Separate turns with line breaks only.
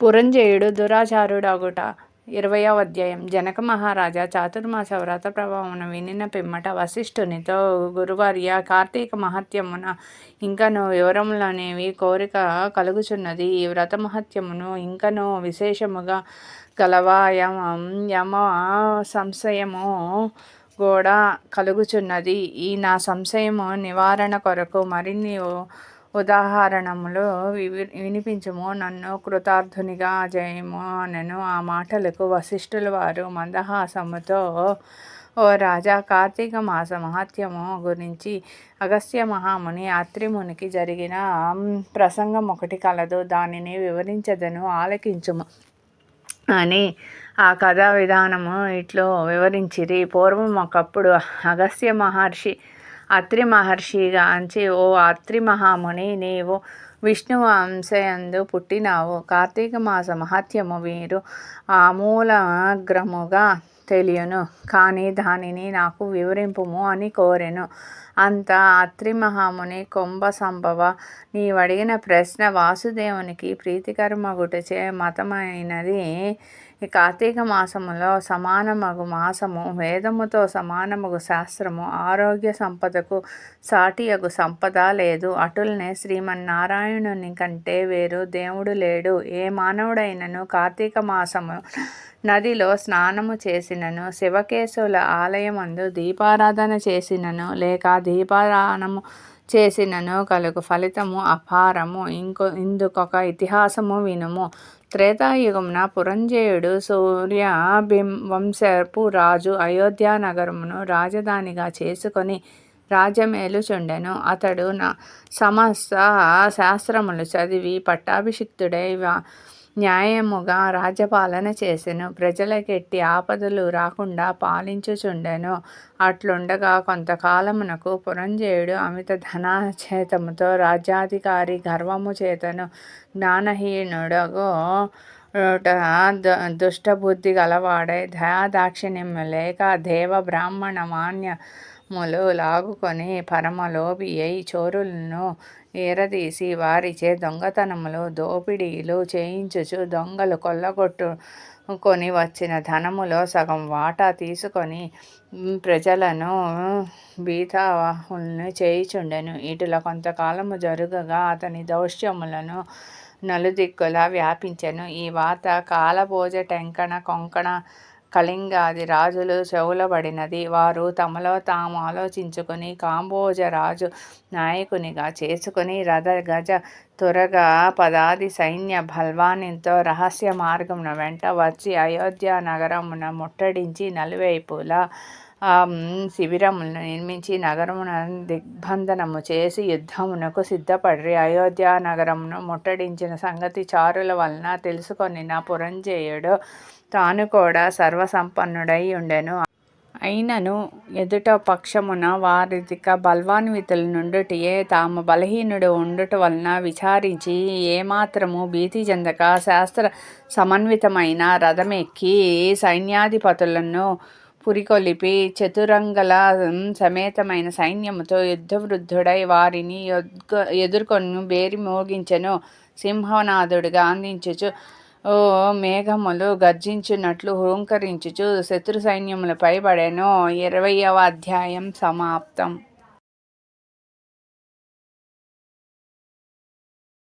పురంజయుడు దురాచారుడగుట. ఇరవయవ అధ్యాయం. జనక మహారాజా చాతుర్మాస వ్రత ప్రభావమును వినిన పిమ్మట వశిష్ఠునితో గురువార్య కార్తీక మహత్యమున ఇంకను వివరములనేవి కోరిక కలుగుచున్నది. ఈ వ్రత మహత్యమును ఇంకను విశేషముగా గలవా యమం యమ సంశయము కూడా కలుగుచున్నది. ఈ నా సంశయము నివారణ కొరకు మరిన్ని ఉదాహరణములు వినిపించుము. నన్ను కృతార్థునిగా జయము అనెను. ఆ మాటలకు వశిష్ఠుల వారు మందహాసముతో ఓ రాజా కార్తీక మాస మహత్యము గురించి అగస్త్య మహాముని అత్రిమునికి జరిగిన ప్రసంగం ఒకటి కలదు. దానిని వివరించదను ఆలకించుము అని ఆ కథా విధానము ఇట్లో వివరించిరి. పూర్వం ఒకప్పుడు అగస్త్య మహర్షి అత్రి మహర్షిగాంచి ఓ అత్రి మహాముని నీవు విష్ణువు అంశయందు పుట్టినావు. కార్తీక మాస మహత్యము వీరు ఆమూలగ్రముగా తెలియను. కానీ దానిని నాకు వివరింపుము అని కోరెను. అంత అత్రి మహాముని సంభవ నీవడిగిన ప్రశ్న వాసుదేవునికి ప్రీతికరమగుటచే మతమైనది. కార్తీక మాసములో సమానమగు మాసము వేదముతో సమానమగు శాస్త్రము ఆరోగ్య సంపదకు సాటియగు సంపద లేదు. అటులనే శ్రీమన్నారాయణుని కంటే వేరు దేవుడు లేడు. ఏ మానవుడైనను కార్తీక మాసము నదిలో స్నానము చేసినను శివకేశవుల ఆలయమందు దీపారాధన చేసినను లేక దీపారాధనము చేసినను కలుగు ఫలితము అపారము. ఇంకో ఇందుకొక ఇతిహాసము వినుము. త్రేతాయుగమున పురంజయుడు సూర్య వంశపు రాజు అయోధ్య నగరమును రాజధానిగా చేసుకొని రాజ్యమేలుచుండెను. అతడు నా సమస్త శాస్త్రములు చదివి పట్టాభిషిక్తుడై న్యాయముగా రాజ్యపాలన చేసెను. ప్రజలకెట్టి ఆపదలు రాకుండా పాలించుచుండెను. అట్లుండగా కొంతకాలమునకు పురంజేయుడు అమిత ధనాచేతముతో రాజ్యాధికారి గర్వము చేతను జ్ఞానహీనుడగు దుష్టబుద్ధి గలవాడై దయాదాక్షిణ్యము లేక దేవ బ్రాహ్మణ మాన్యములు లాగుకొని పరమలోభి అయి చోరులను ఏరదీసి వారిచే దొంగతనములు దోపిడీలు చేయించుచు దొంగలు కొల్లగొట్టు కొని వచ్చిన ధనములో సగం వాటా తీసుకొని ప్రజలను బీతావాహుల్ని చేయిచుండెను. ఇటుల కొంతకాలము జరుగగా అతని దౌష్యములను నలుదిక్కులా వ్యాపించెను. ఈ వార్త కాలభోజ టెంకణ కొంకణ కళింగాది రాజులు చెవులబడినది. వారు తమలో తాము ఆలోచించుకుని కాంబోజరాజు నాయకునిగా చేసుకుని రథ గజ త్వరగా పదాది సైన్య బల్వానితో రహస్య మార్గమున వెంట వచ్చి అయోధ్య నగరమున ముట్టడించి నలువైపులా శిబిరములను నిర్మించి నగరమున దిగ్బంధనము చేసి యుద్ధమునకు సిద్ధపడి అయోధ్య నగరమును ముట్టడించిన సంగతి చారుల వలన తెలుసుకొనిన పురంజయుడు తాను కూడా సర్వసంపన్నుడై ఉండెను. అయినను ఎదుట పక్షమున వారిదిక బల్వాన్వితుల నుండుటియే తాము బలహీనుడు ఉండుట వలన విచారించి ఏమాత్రము భీతి చెందక శాస్త్ర సమన్వితమైన రథమెక్కి సైన్యాధిపతులను పురికొలిపి చతురంగల సమేతమైన సైన్యముతో యుద్ధవృద్ధుడై వారిని ఎదుర్కొని బేరి మోగించెను సింహనాథుడిగా అందించుచు ఓ మేఘములు గర్జించినట్లు హూంకరించుచు శత్రు సైన్యములపై పడెను ఇరవయవ అధ్యాయం సమాప్తం.